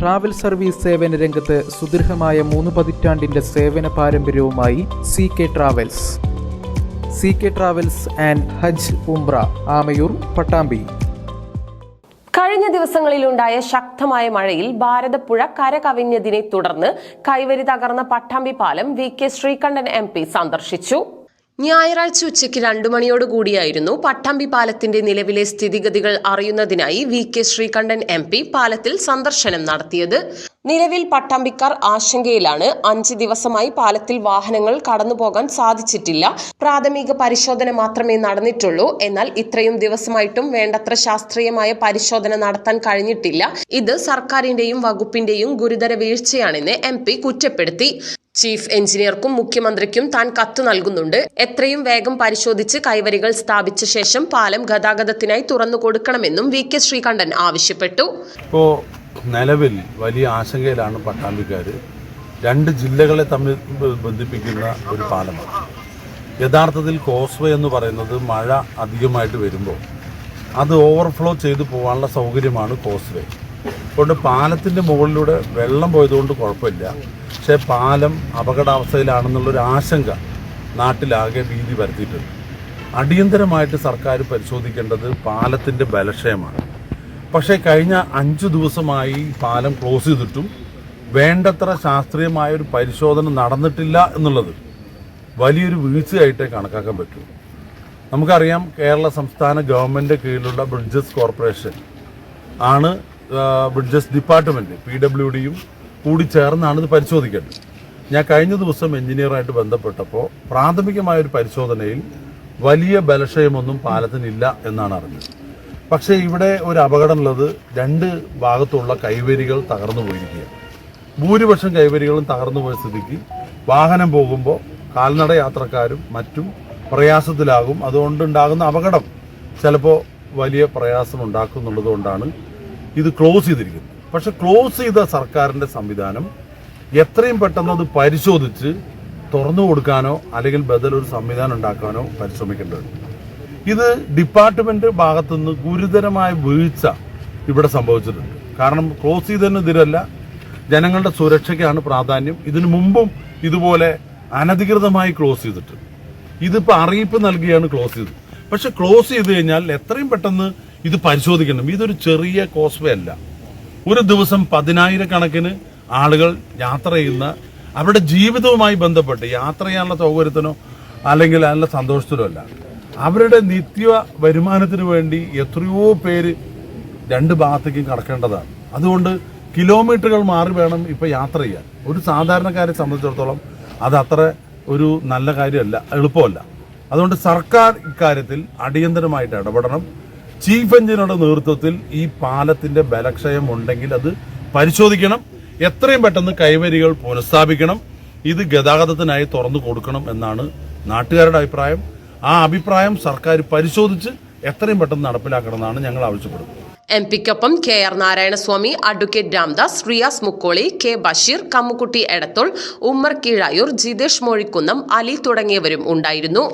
Travel service സേവന രംഗത്ത് സുദീർഘമായ മൂന്ന് പതിറ്റാണ്ടിന്റെ സേവന പാരമ്പര്യവുമായി C K travels C K travels and Hajj Umrah Amayur Pattambi. കഴിഞ്ഞ ദിവസങ്ങളിലുണ്ടായ ശക്തമായ മഴയിൽ ഭാരതപ്പുഴ കര കവിഞ്ഞതിനെ തുടർന്ന് കൈവരി തകർന്ന പട്ടാമ്പി പാലം വി കെ ശ്രീകണ്ഠൻ എം സന്ദർശിച്ചു. ഞായറാഴ്ച ഉച്ചയ്ക്ക് രണ്ടു മണിയോടുകൂടിയായിരുന്നു പട്ടാമ്പി പാലത്തിന്റെ നിലവിലെ സ്ഥിതിഗതികൾ അറിയുന്നതിനായി V K Sreekandan M P പാലത്തിൽ സന്ദർശനം നടത്തിയത്. നിലവിൽ പട്ടാമ്പിക്കാർ ആശങ്കയിലാണ്. അഞ്ച് ദിവസമായി പാലത്തിൽ വാഹനങ്ങൾ കടന്നുപോകാൻ സാധിച്ചിട്ടില്ല. പ്രാഥമിക പരിശോധന മാത്രമേ നടന്നിട്ടുള്ളൂ. എന്നാൽ ഇത്രയും ദിവസമായിട്ടും വേണ്ടത്ര ശാസ്ത്രീയമായ പരിശോധന നടത്താൻ കഴിഞ്ഞിട്ടില്ല. ഇത് സർക്കാരിന്റെയും വകുപ്പിന്റെയും ഗുരുതര വീഴ്ചയാണെന്ന് എം കുറ്റപ്പെടുത്തി. ചീഫ് എഞ്ചിനീയർക്കും മുഖ്യമന്ത്രിക്കും താൻ കത്ത് നൽകുന്നുണ്ട്. എത്രയും വേഗം പരിശോധിച്ച് കൈവരികൾ സ്ഥാപിച്ച ശേഷം പാലം ഗതാഗതത്തിനായി തുറന്നു കൊടുക്കണമെന്നും വി കെ ശ്രീകണ്ഠൻ ആവശ്യപ്പെട്ടു. നിലവിൽ വലിയ ആശങ്കയിലാണ് പട്ടാമ്പിക്കാർ രണ്ട് ജില്ലകളെ തമ്മിൽ ബന്ധിപ്പിക്കുന്ന ഒരു പാലമാണ് യഥാർത്ഥത്തിൽ കോസ്വേ എന്ന് പറയുന്നത് മഴ അധികമായിട്ട് വരുമ്പോൾ അത് ഓവർഫ്ലോ ചെയ്തു പോകാനുള്ള സൗകര്യമാണ് കോസ്വേ. അതുകൊണ്ട് പാലത്തിന്റെ മുകളിലൂടെ വെള്ളം പോയതുകൊണ്ട് കുഴപ്പമില്ല. പക്ഷേ പാലം അപകടാവസ്ഥയിലാണെന്നുള്ളൊരു ആശങ്ക നാട്ടിലാകെ ഭീതി വരുത്തിയിട്ടുണ്ട് അടിയന്തരമായിട്ട് സർക്കാർ പരിശോധിക്കേണ്ടത് പാലത്തിന്റെ ബലക്ഷയമാണ്. പക്ഷേ കഴിഞ്ഞ അഞ്ച് ദിവസമായി പാലം ക്ലോസ് ചെയ്തിട്ടും വേണ്ടത്ര ശാസ്ത്രീയമായ ഒരു പരിശോധന നടന്നിട്ടില്ല എന്നുള്ളത് വലിയൊരു വീഴ്ചയായിട്ടേ കണക്കാക്കാൻ പറ്റൂ. നമുക്കറിയാം കേരള സംസ്ഥാന ഗവൺമെന്റ് കീഴിലുള്ള ബ്രിഡ്ജസ് കോർപ്പറേഷൻ ആണ് ബ്രിഡ്ജസ് ഡിപ്പാർട്ട്മെന്റ് പി ഡബ്ല്യു ഡിയും കൂടി ചേർന്നാണ് ഇത് പരിശോധിക്കേണ്ടത്. ഞാൻ കഴിഞ്ഞ ദിവസം എഞ്ചിനീയറായിട്ട് ബന്ധപ്പെട്ടപ്പോൾ പ്രാഥമികമായ ഒരു പരിശോധനയിൽ വലിയ ബലക്ഷയമൊന്നും പാലത്തിനില്ല എന്നാണ് അറിഞ്ഞത്. പക്ഷേ ഇവിടെ ഒരു അപകടം ഉള്ളത് രണ്ട് ഭാഗത്തുള്ള കൈവരികൾ തകർന്നു പോയിരിക്കുകയാണ്. ഭൂരിപക്ഷം കൈവരികളും തകർന്നു പോയ സ്ഥിതിക്ക് വാഹനം പോകുമ്പോൾ കാൽനട യാത്രക്കാരും മറ്റും പ്രയാസത്തിലാകും. അതുകൊണ്ടുണ്ടാകുന്ന അപകടം ചിലപ്പോൾ വലിയ പ്രയാസം ഉണ്ടാക്കും എന്നുള്ളതുകൊണ്ടാണ് ഇത് ക്ലോസ് ചെയ്തിരിക്കുന്നത്. പക്ഷെ ക്ലോസ് ചെയ്ത സർക്കാരിന്റെ സംവിധാനം എത്രയും പെട്ടെന്ന് അത് പരിശോധിച്ച് തുറന്നു കൊടുക്കാനോ അല്ലെങ്കിൽ ബദൽ ഒരു സംവിധാനം ഉണ്ടാക്കാനോ പരിശ്രമിക്കേണ്ടതുണ്ട് ഇത് ഡിപ്പാർട്ട്മെന്റ് ഭാഗത്തുനിന്ന് ഗുരുതരമായ വീഴ്ച ഇവിടെ സംഭവിച്ചിട്ടുണ്ട്. കാരണം ക്ലോസ് ചെയ്തതിന് ഇതിലല്ല ജനങ്ങളുടെ സുരക്ഷയ്ക്കാണ് പ്രാധാന്യം. ഇതിനു മുമ്പും ഇതുപോലെ അനധികൃതമായി ക്ലോസ് ചെയ്തിട്ടുണ്ട് ഇതിപ്പോൾ അറിയിപ്പ് നൽകിയാണ് ക്ലോസ് ചെയ്തത്. പക്ഷെ ക്ലോസ് ചെയ്ത് കഴിഞ്ഞാൽ എത്രയും പെട്ടെന്ന് ഇത് പരിശോധിക്കണം. ഇതൊരു ചെറിയ കോസ്വേ അല്ല. ഒരു ദിവസം പതിനായിരക്കണക്കിന് ആളുകൾ യാത്ര ചെയ്യുന്ന അവരുടെ ജീവിതവുമായി ബന്ധപ്പെട്ട് യാത്ര ചെയ്യാനുള്ള സൗകര്യത്തിനോ അല്ലെങ്കിൽ അതിനുള്ള സന്തോഷത്തിനോ അല്ല. അവരുടെ നിത്യ വരുമാനത്തിന് വേണ്ടി എത്രയോ പേര് രണ്ട് ഭാഗത്തേക്കും കടക്കേണ്ടതാണ്. അതുകൊണ്ട് കിലോമീറ്ററുകൾ മാറി വേണം ഇപ്പൊ യാത്ര ചെയ്യാൻ. ഒരു സാധാരണക്കാരെ സംബന്ധിച്ചിടത്തോളം അത് അത്ര ഒരു നല്ല കാര്യമല്ല എളുപ്പമല്ല. അതുകൊണ്ട് സർക്കാർ ഇക്കാര്യത്തിൽ അടിയന്തരമായിട്ട് ഇടപെടണം. ചീഫ് എഞ്ചിനറുടെ നേതൃത്വത്തിൽ ഈ പാലത്തിന്റെ ബലക്ഷയം ഉണ്ടെങ്കിൽ അത് പരിശോധിക്കണം. എത്രയും പെട്ടെന്ന് കൈവരികൾ പുനഃസ്ഥാപിക്കണം. ഇത് ഗതാഗതത്തിനായി തുറന്നു കൊടുക്കണം എന്നാണ് നാട്ടുകാരുടെ അഭിപ്രായം. ആ അഭിപ്രായം സർക്കാർ പരിശോധിച്ച് എത്രയും പെട്ടെന്ന് നടപ്പിലാക്കണമെന്നാണ് ഞങ്ങൾ ആവശ്യപ്പെടുന്നത്. M പിക്കൊപ്പം K R Narayanaswamy advocate Ramdas Riyas Mukkoli K Basheer Kammukutty Edathol Ummer Keezhayur Jithesh Mozhikkunnam Ali തുടങ്ങിയവരും ഉണ്ടായിരുന്നു.